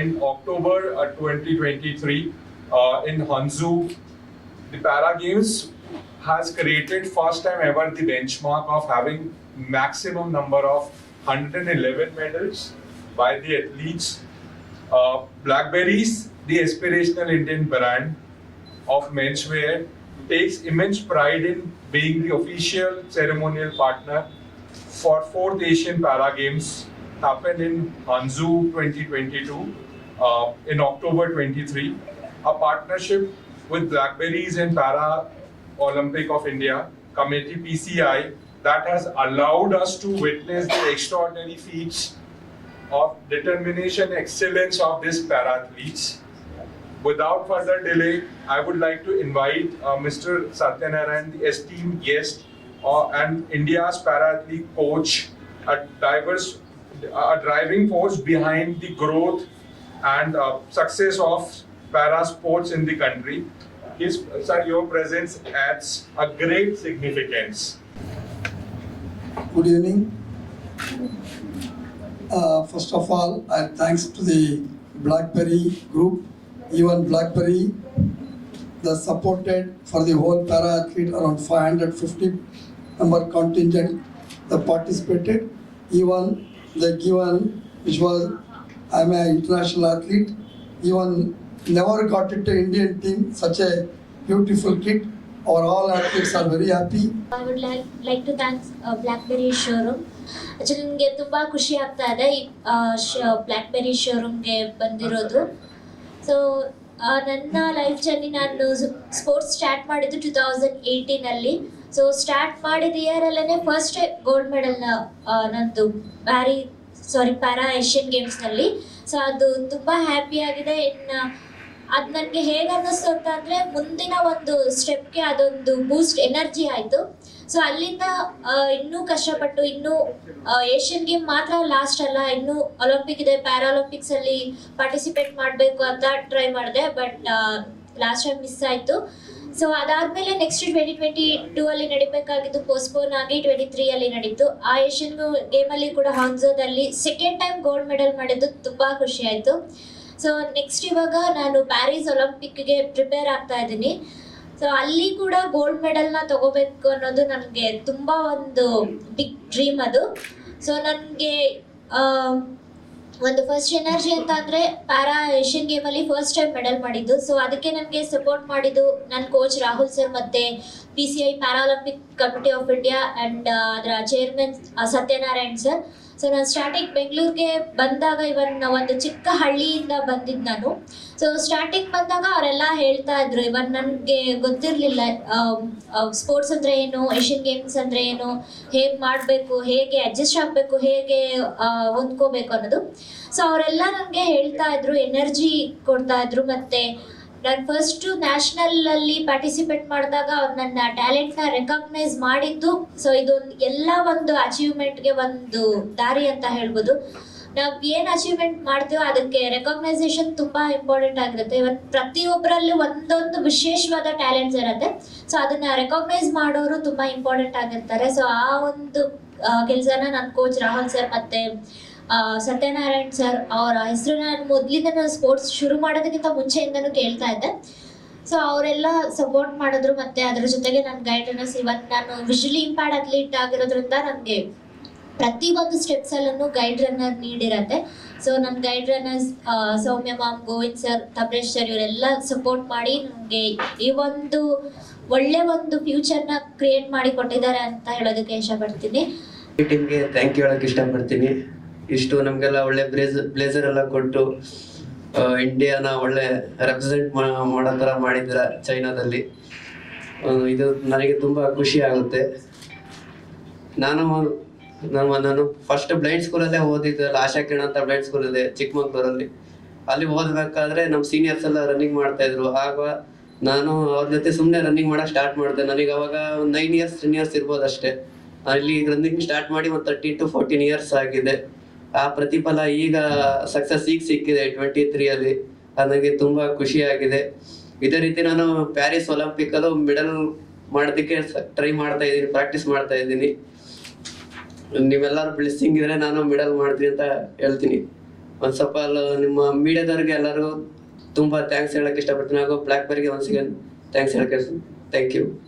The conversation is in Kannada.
in October uh, 2023 uh, in Hanzhou. The Para Games has created first time ever the benchmark of having maximum number of 111 medals by the athletes. Uh, Blackberries, the aspirational Indian brand of menswear, takes immense pride in being the official ceremonial partner for fourth Asian Para Games happened in Hanzhou 2022 uh, in October 23. A partnership with Blackberries and Para Olympic of India Committee PCI that has allowed us to witness the extraordinary feats of determination excellence of these para athletes. Without further delay, I would like to invite uh, Mr. Satyanarayan, the esteemed guest uh, and India's para athlete coach, a diverse, a driving force behind the growth and uh, success of para sports in the country. His, sir, your presence adds a great significance. Good evening. Uh, first of all, I thanks to the BlackBerry group, even BlackBerry, the supported for the whole para athlete around 550 number contingent that participated. Even the given, which was I'm an international athlete, even never got it to Indian team, such a beautiful kit. Our all athletes are very happy. I would like like to thanks BlackBerry showroom actually ನನಗೆ ತುಂಬ ಖುಷಿ ಆಗ್ತಾ ಇದೆ ಈ ಬ್ಲ್ಯಾಕ್ಬೆರಿ ಶೋರೂಮ್ಗೆ ಬಂದಿರೋದು. ಸೊ ನನ್ನ ಲೈಫ್ ಜರ್ನಿ ನಾನು ಸ್ಪೋರ್ಟ್ಸ್ ಸ್ಟಾರ್ಟ್ ಮಾಡಿದ್ದು ಟು ತೌಸಂಡ್ ಏಯ್ಟೀನಲ್ಲಿ ಸೊ ಸ್ಟಾರ್ಟ್ ಮಾಡಿದ ಇಯರಲ್ಲೇ ಫಸ್ಟ್ ಗೋಲ್ಡ್ ಮೆಡಲ್ನ ನಂದು ಬ್ಯಾರಿ ಸಾರಿ ಪ್ಯಾರಾ ಏಷ್ಯನ್ ಗೇಮ್ಸ್ನಲ್ಲಿ ಸೊ ಅದು ತುಂಬ ಹ್ಯಾಪಿ ಆಗಿದೆ. ಇನ್ನು ಅದು ನನಗೆ ಹೇಗೆ ಅನ್ನಿಸ್ತು ಅಂತ ಅಂದರೆ ಮುಂದಿನ ಒಂದು ಸ್ಟೆಪ್ಗೆ ಅದೊಂದು ಬೂಸ್ಟ್ ಎನರ್ಜಿ ಆಯಿತು. ಸೊ ಅಲ್ಲಿಂದ ಇನ್ನೂ ಕಷ್ಟಪಟ್ಟು, ಇನ್ನೂ ಏಷ್ಯನ್ ಗೇಮ್ ಮಾತ್ರ ಲಾಸ್ಟ್ ಅಲ್ಲ, ಇನ್ನು ಒಲಿಂಪಿಕ್ ಇದೆ ಪ್ಯಾರಾಲಂಪಿಕ್ಸಲ್ಲಿ ಪಾರ್ಟಿಸಿಪೇಟ್ ಮಾಡಬೇಕು ಅಂತ ಟ್ರೈ ಮಾಡಿದೆ ಬಟ್ ಲಾಸ್ಟ್ ಟೈಮ್ ಮಿಸ್ ಆಯಿತು. ಸೊ ಅದಾದ್ಮೇಲೆ ನೆಕ್ಸ್ಟ್ ಟ್ವೆಂಟಿ ಟ್ವೆಂಟಿ ಟೂ ಅಲ್ಲಿ ನಡಿಬೇಕಾಗಿದ್ದು ಪೋಸ್ಟ್ಪೋನ್ ಆಗಿ ಟ್ವೆಂಟಿ ತ್ರೀ ಅಲ್ಲಿ ನಡೀತು. ಆ ಏಷ್ಯನ್ ಗೇಮಲ್ಲಿ ಕೂಡ ಹಾಂಗ್ಝೋದಲ್ಲಿ ಸೆಕೆಂಡ್ ಟೈಮ್ ಗೋಲ್ಡ್ ಮೆಡಲ್ ಮಾಡಿದ್ದು ತುಂಬಾ ಖುಷಿ ಆಯಿತು. ಸೊ ನೆಕ್ಸ್ಟ್ ಇವಾಗ ನಾನು ಪ್ಯಾರಿಸ್ ಒಲಿಂಪಿಕ್ಗೆ ಪ್ರಿಪೇರ್ ಆಗ್ತಾ ಇದ್ದೀನಿ. ಸೊ ಅಲ್ಲಿ ಕೂಡ ಗೋಲ್ಡ್ ಮೆಡಲ್ನ ತಗೋಬೇಕು ಅನ್ನೋದು ನನಗೆ ತುಂಬ ಒಂದು ಬಿಗ್ ಡ್ರೀಮ್ ಅದು. ಸೊ ನನಗೆ ಒಂದು ಫಸ್ಟ್ ಎನರ್ಜಿ ಅಂತ ಅಂದರೆ ಪ್ಯಾರಾ ಏಷ್ಯನ್ ಗೇಮಲ್ಲಿ ಫಸ್ಟ್ ಟೈಮ್ ಮೆಡಲ್ ಮಾಡಿದ್ದು. ಸೊ ಅದಕ್ಕೆ ನನಗೆ ಸಪೋರ್ಟ್ ಮಾಡಿದ್ದು ನನ್ನ ಕೋಚ್ ರಾಹುಲ್ ಸರ್ ಮತ್ತು P C I Paralympic committee of India and ಅದರ ಚೇರ್ಮನ್ ಸತ್ಯನಾರಾಯಣ್ ಸರ್ ಸೊ ನಾನು ಸ್ಟಾರ್ಟಿಂಗ್ ಬೆಂಗಳೂರಿಗೆ ಬಂದಾಗ ಇವನ್ ಒಂದು ಚಿಕ್ಕ ಹಳ್ಳಿಯಿಂದ ಬಂದಿದ್ದು ನಾನು. ಸೊ ಸ್ಟಾರ್ಟಿಂಗ್ ಬಂದಾಗ ಅವರೆಲ್ಲ ಹೇಳ್ತಾ ಇದ್ರು, ಇವನ್ ನನಗೆ ಗೊತ್ತಿರಲಿಲ್ಲ ಸ್ಪೋರ್ಟ್ಸ್ ಅಂದರೆ ಏನು ಏಷ್ಯನ್ ಗೇಮ್ಸ್ ಅಂದರೆ ಏನು, ಹೇಗೆ ಮಾಡಬೇಕು, ಹೇಗೆ ಅಡ್ಜಸ್ಟ್ ಆಗಬೇಕು, ಹೇಗೆ ಹೊಂದ್ಕೋಬೇಕು ಅನ್ನೋದು. ಸೊ ಅವರೆಲ್ಲ ನನಗೆ ಹೇಳ್ತಾ ಇದ್ರು ಎನರ್ಜಿ ಕೊಡ್ತಾ ಇದ್ರು, ಮತ್ತು ನಾನು ಫಸ್ಟ್ ನ್ಯಾಷನಲ್ ಅಲ್ಲಿ ಪಾರ್ಟಿಸಿಪೇಟ್ ಮಾಡಿದಾಗ ನನ್ನ ನ ರೆಕಗ್ನೈಸ್ ಮಾಡಿದ್ದು. ಸೊ ಇದೊಂದು ಎಲ್ಲ ಒಂದು ಅಚೀವ್ಮೆಂಟ್ಗೆ ಒಂದು ದಾರಿ ಅಂತ ಹೇಳ್ಬೋದು. ನಾವು ಏನು ಅಚೀವ್ಮೆಂಟ್ ಮಾಡ್ತೀವೋ ಅದಕ್ಕೆ ರೆಕಗ್ನೈಸೇಷನ್ ತುಂಬಾ ಇಂಪಾರ್ಟೆಂಟ್ ಆಗಿರುತ್ತೆ. ಇವತ್ತು ಪ್ರತಿಯೊಬ್ಬರಲ್ಲೂ ಒಂದೊಂದು ವಿಶೇಷವಾದ ಟ್ಯಾಲೆಂಟ್ಸ್ ಇರುತ್ತೆ. ಸೊ ಅದನ್ನ ರೆಕಗ್ನೈಸ್ ಮಾಡೋರು ತುಂಬಾ ಇಂಪಾರ್ಟೆಂಟ್ ಆಗಿರ್ತಾರೆ. ಸೊ ಆ ಒಂದು ಕೆಲಸನ ನನ್ನ ಕೋಚ್ ರಾಹುಲ್ ಸರ್ ಮತ್ತೆ ಸತ್ಯನಾರಾಯಣ್ ಸರ್ ಅವರ ಹೆಸರು ನಾನು ಮೊದಲಿಂದ ನಾನು ಸ್ಪೋರ್ಟ್ಸ್ ಶುರು ಮಾಡೋದಕ್ಕಿಂತ ಮುಂಚೆಯಿಂದನೂ ಕೇಳ್ತಾ ಇದ್ದೆ. ಸೊ ಅವರೆಲ್ಲ ಸಪೋರ್ಟ್ ಮಾಡಿದ್ರು ಮತ್ತೆ ಅದ್ರ ಜೊತೆಗೆ ನನ್ನ ಗೈಡೆನ್ಸ್ ಇವತ್ತು ನಾನು ವಿಜುಲಿ ಇಂಪ್ಯಾರ್ಡ್ ಅಥ್ಲೀಟ್ ಆಗಿರೋದ್ರಿಂದ ನನಗೆ ಪ್ರತಿ ಒಂದು ಸ್ಟೆಪ್ಸ್ ಅಲ್ಲೂ ಗೈಡ್ ರನ್ನರ್ ನೀಡಿರತ್ತೆ. ಸೊ ನನ್ನ guide runners Soumya ma'am, Govind sir, Tabresh sir ಇವರೆಲ್ಲ ಸಪೋರ್ಟ್ ಮಾಡಿ ನನಗೆ ಈ ಒಂದು ಒಳ್ಳೆ ಒಂದು ಫ್ಯೂಚರ್ನ ಕ್ರಿಯೇಟ್ ಮಾಡಿ ಕೊಟ್ಟಿದ್ದಾರೆ ಅಂತ ಹೇಳೋದಕ್ಕೆ ಇಷ್ಟಪಡ್ತೀನಿ. ಥ್ಯಾಂಕ್ ಯು ಇಷ್ಟಪಡ್ತೀನಿ. ಇಷ್ಟು ನಮಗೆಲ್ಲ ಒಳ್ಳೆ ಬ್ಲೇಸ್ ಬ್ಲೇಸರ್ ಎಲ್ಲ ಕೊಟ್ಟು ಇಂಡಿಯಾನ ಒಳ್ಳೆ ರೆಪ್ರೆಸೆಂಟ್ ಮಾಡೋ ಥರ ಮಾಡಿದ್ರ ಚೈನಾದಲ್ಲಿ. ಇದು ನನಗೆ ತುಂಬ ಖುಷಿ ಆಗುತ್ತೆ. ನಾನು ನಮ್ಮ, ನಾನು ಫಸ್ಟ್ ಬ್ಲೈಂಡ್ ಸ್ಕೂಲಲ್ಲೇ ಓದಿದ್ದೆ ಆಶಾ ಕಿರಣ ಅಂತ ಬ್ಲೈಂಡ್ ಸ್ಕೂಲ್ ಇದೆ ಚಿಕ್ಕಮಂಗ್ಳೂರಲ್ಲಿ. ಅಲ್ಲಿ ಓದಬೇಕಾದ್ರೆ ನಮ್ಮ ಸೀನಿಯರ್ಸ್ ಎಲ್ಲ ರನ್ನಿಂಗ್ ಮಾಡ್ತಾ ಇದ್ರು. ಆಗ ನಾನು ಅವ್ರ ಜೊತೆ ಸುಮ್ಮನೆ ರನ್ನಿಂಗ್ ಮಾಡಕ್ ಸ್ಟಾರ್ಟ್ ಮಾಡಿದೆ. ನನಗೆ ಅವಾಗ ನೈನ್ ಇಯರ್ಸ್ ಟೆನ್ ಇಯರ್ಸ್ ಇರ್ಬೋದು ಅಷ್ಟೇ ಅಲ್ಲಿ ರನ್ನಿಂಗ್ ಸ್ಟಾರ್ಟ್ ಮಾಡಿ ಒಂದು ತರ್ಟಿ ಟು ಫೋರ್ಟೀನ್ ಇಯರ್ಸ್ ಆಗಿದೆ. ಆ ಪ್ರತಿಫಲ ಈಗ ಸಕ್ಸಸ್ ಈಗ ಸಿಕ್ಕಿದೆ ಟ್ವೆಂಟಿ ತ್ರೀ ಅಲ್ಲಿ. ನನಗೆ ತುಂಬಾ ಖುಷಿ ಆಗಿದೆ ಇದೇ ರೀತಿ ನಾನು ಪ್ಯಾರಿಸ್ ಒಲಿಂಪಿಕ್ ಅಲ್ಲೂ ಮೆಡಲ್ ಮಾಡೋದಕ್ಕೆ ಟ್ರೈ ಮಾಡ್ತಾ ಇದ್ದೀನಿ ಪ್ರಾಕ್ಟೀಸ್ ಮಾಡ್ತಾ ಇದ್ದೀನಿ. ನೀವೆಲ್ಲರೂ ಬ್ಲೆಸ್ಸಿಂಗ್ ಇದ್ರೆ ನಾನು ಮೆಡಲ್ ಮಾಡ್ತೀನಿ ಅಂತ ಹೇಳ್ತೀನಿ. ಒಂದ್ ಸ್ವಲ್ಪ ನಿಮ್ಮ ಮೀಡಿಯಾದವ್ರಿಗೆ ಎಲ್ಲರಿಗೂ ತುಂಬಾ ಥ್ಯಾಂಕ್ಸ್ ಹೇಳಕ್ ಇಷ್ಟಪಡ್ತೀನಿ. ಹಾಗೂ ಬ್ಲಾಕ್ ಬೆರಿಗೆ ಒನ್ಸ್ ಥ್ಯಾಂಕ್ಸ್ ಹೇಳಕ್ ಥ್ಯಾಂಕ್ ಯು